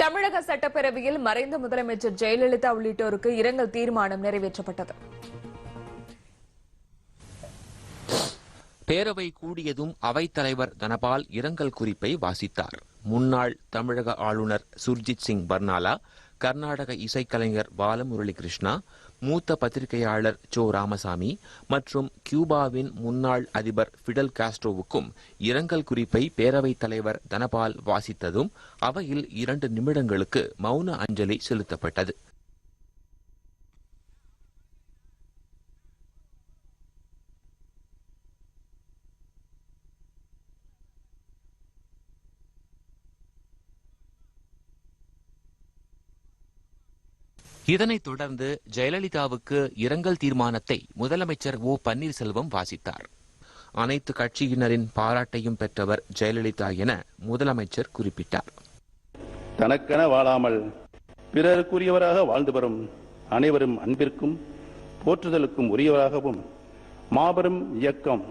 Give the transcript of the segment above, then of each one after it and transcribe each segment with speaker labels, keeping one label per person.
Speaker 1: தமிழக சட்டப்பேரவையில் மறைந்த முதலமைச்சர் ஜெயலலிதா உள்ளிட்டோருக்கு இரங்கல் தீர்மானம் நிறைவேற்றப்பட்டது.
Speaker 2: பேரவை கூடியதும் அவைத்தலைவர் தனபால் இரங்கல் குறிப்பை வாசித்தார். முன்னாள் தமிழக ஆளுநர் சுர்ஜித் சிங் பர்னாலா கர்நாடக இசைக்கலைஞர் பாலமுரளி கிருஷ்ணா மூத்த பத்திரிகையாளர் சோ ராமசாமி மற்றும் கியூபாவின் முன்னாள் அதிபர் ஃபிடல் காஸ்ட்ரோவுக்கும் இரங்கல் குறிப்பை பேரவைத் தலைவர் தனபால் வாசித்ததும் அவையில் இரண்டு நிமிடங்களுக்கு மௌன அஞ்சலி செலுத்தப்பட்டது. இதனைத் தொடர்ந்து ஜெயலலிதாவுக்கு இரங்கல் தீர்மானத்தை முதலமைச்சர் ஓ. பன்னீர்செல்வம் வாசித்தார். அனைத்து கட்சியினரின் பாராட்டையும் பெற்றவர் ஜெயலலிதா என முதலமைச்சர் குறிப்பிட்டார்.
Speaker 3: தனக்கென வாழாமல் பிறருக்குரியவராக வாழ்ந்து வரும் அனைவரும் அன்பிற்கும் போற்றுதலுக்கும் உரியவராகவும் மாபெரும் இயக்கம்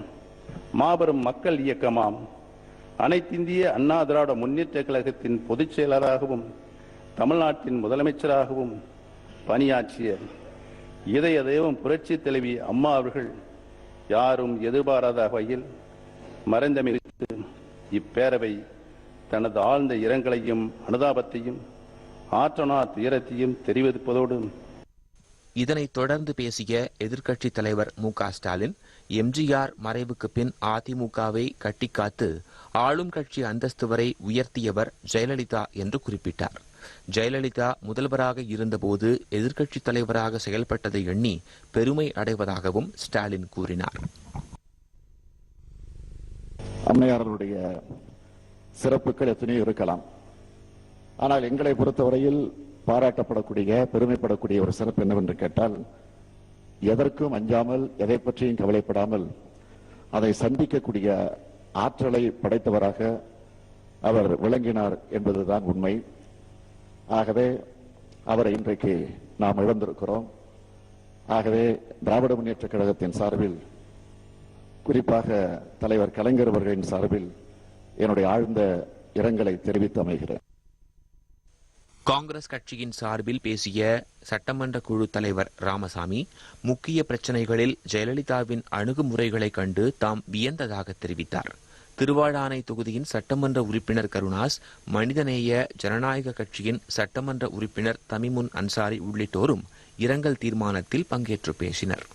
Speaker 3: மாபெரும் மக்கள் இயக்கமாம். அனைத்திந்திய அண்ணா திராவிட முன்னேற்ற கழகத்தின் பொதுச் செயலராகவும் தமிழ்நாட்டின் முதலமைச்சராகவும் பணியாற்றிய இதய தெய்வம் புரட்சி தலைவி அம்மா அவர்கள் யாரும் எதிர்பாராத வகையில் மறைந்தமைக்கு இப்பேரவை தனது ஆழ்ந்த இரங்கலையும் அனுதாபத்தையும் ஆற்றனா துயரத்தையும் தெரிவிப்பதோடு
Speaker 2: இதனைத் தொடர்ந்து பேசிய எதிர்க்கட்சித் தலைவர் மு க ஸ்டாலின் எம்ஜிஆர் மறைவுக்கு பின் அதிமுகவை கட்டிக்காத்து ஆளும் கட்சி அந்தஸ்து வரை உயர்த்தியவர் ஜெயலலிதா என்று குறிப்பிட்டார். ஜெயலலிதா முதல்வராக இருந்தபோது எதிர்க்கட்சித் தலைவராக செயல்பட்டதை எண்ணி பெருமை அடைவதாகவும் ஸ்டாலின் கூறினார்.
Speaker 4: அம்மையாரருடைய சிறப்புகள் எத்தனையோ இருக்கலாம். ஆனால் எங்களை பொறுத்தவரையில் பாராட்டப்படக்கூடிய பெருமைப்படக்கூடிய ஒரு சிறப்பு என்னவென்று கேட்டால் எதற்கும் அஞ்சாமல் எதை பற்றியும் கவலைப்படாமல் அதை சந்திக்கக்கூடிய ஆற்றலை படைத்தவராக அவர் விளங்கினார் என்பதுதான் உண்மை. ஆகவே அவரை இன்றைக்கு நாம் இழந்திருக்கிறோம். ஆகவே திராவிட முன்னேற்ற கழகத்தின் சார்பில் குறிப்பாக தலைவர் கலைஞர் அவர்களின் சார்பில் என்னுடைய ஆழ்ந்த இரங்கலை தெரிவித்து அமைகிறேன்.
Speaker 2: காங்கிரஸ் கட்சியின் சார்பில் பேசிய சட்டமன்ற குழு தலைவர் ராமசாமி முக்கிய பிரச்சனைகளில் ஜெயலலிதாவின் அணுகுமுறைகளைக் கண்டு தாம் வியந்ததாக தெரிவித்தார். திருவாடானை தொகுதியின் சட்டமன்ற உறுப்பினர் கருணாஸ் மனிதநேய ஜனநாயக கட்சியின் சட்டமன்ற உறுப்பினர் தமிமுன் அன்சாரி உள்ளிட்டோரும் இரங்கல் தீர்மானத்தில் பங்கேற்று பேசினர்.